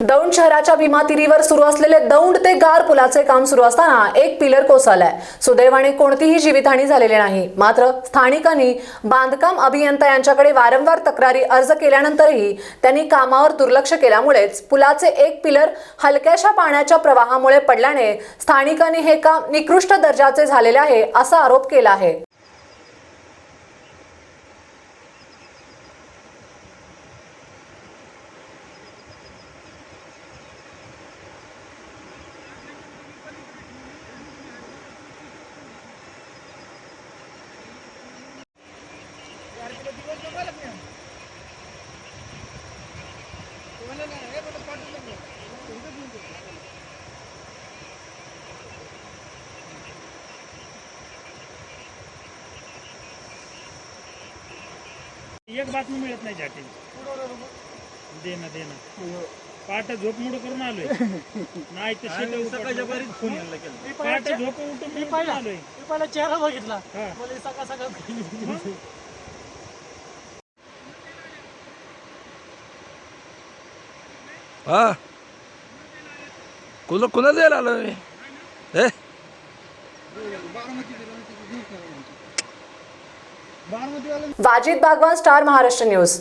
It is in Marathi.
दौंड शहराच्या भीमातिरीवर सुरू असलेले दौंड ते गार पुलाचे काम सुरू असताना एक पिलर कोसळलाय. सुदैवाने कोणतीही जीवितहानी झालेली नाही. मात्र स्थानिकांनी बांधकाम अभियंता यांच्याकडे वारंवार तक्रारी अर्ज केल्यानंतरही त्यांनी कामावर दुर्लक्ष केल्यामुळेच पुलाचे एक पिलर हलक्याशा पाण्याच्या प्रवाहामुळे पडल्याने स्थानिकांनी हे काम निकृष्ट दर्जाचे झालेले आहे असा आरोप केला आहे. एक बातमी मिळत नाही झाटी दे ना दे ना. पाट झोप मुड करून आलोय. नाही तर बारीत फोन पाट झोप उठून आलोय. मी पहिला चेहरा बघितला. हा. मला सकाळ सकाळ. हा. कुणा कुणा द्यायला आलो मी? हे? Wajid Bagwan star Maharashtra news.